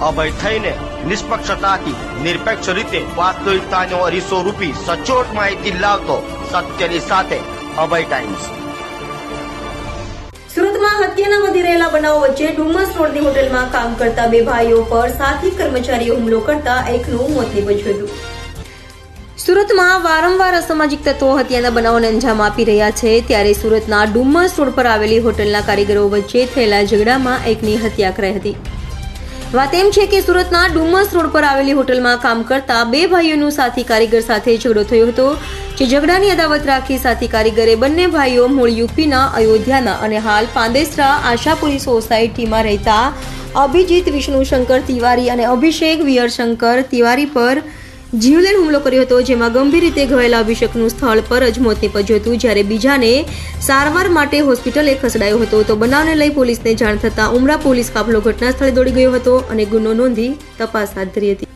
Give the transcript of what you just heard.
અભય થઈને નિષ્પક્ષતાથી, નિરપેક્ષ રીતે વાસ્તવિકતાનો અરીસો રૂપી સચોટ માહિતી લાવતો સત્યની સાથે અભય ટાઈમ્સ સુરતમાં હત્યાના વધી રહેલા બનાવો વચ્ચે ડુમસ રોડની હોટેલમાં કામ કરતા બે ભાઈઓ પર સાથી કર્મચારીઓ હુમલો કરતા એકનું મોત નીપજ્યું હતું. સુરતમાં વારંવાર અસામાજિક તત્વો હત્યાના બનાવોને અંજામ આપી રહ્યા છે. ત્યારે સુરતના ડુમસ રોડ પર આવેલી હોટલના કારીગરો વચ્ચે થયેલા ઝઘડામાં એકની હત્યા કરાઈ હતી. વાત એમ છે કે સુરતના ડુમસ રોડ પર આવેલી હોટલમાં કામ કરતા બે ભાઈઓનું સાથી કારીગર સાથે ઝઘડો થયો હતો, જે ઝઘડાની અદાવત રાખી સાથી કારીગરે બંને ભાઈઓ મૂળ યુપીના અયોધ્યાના અને હાલ પાંદેસરા આશાપુરી સોસાયટીમાં રહેતા અભિજીત વિષ્ણુશંકર તિવારી અને અભિષેક વિયરશંકર તિવારી પર જીવલેણ હુમલો કર્યો હતો, જેમાં ગંભીર રીતે ઘવાયેલા અભિષેકનું સ્થળ પર જ મોત નીપજ્યું હતું, જ્યારે બીજાને સારવાર માટે હોસ્પિટલે ખસેડાયો હતો. તો બનાવને લઈ પોલીસને જાણ થતાં ઉમરા પોલીસ કાફલો ઘટના સ્થળે દોડી ગયો હતો અને ગુનો નોંધી તપાસ હાથ ધરી હતી.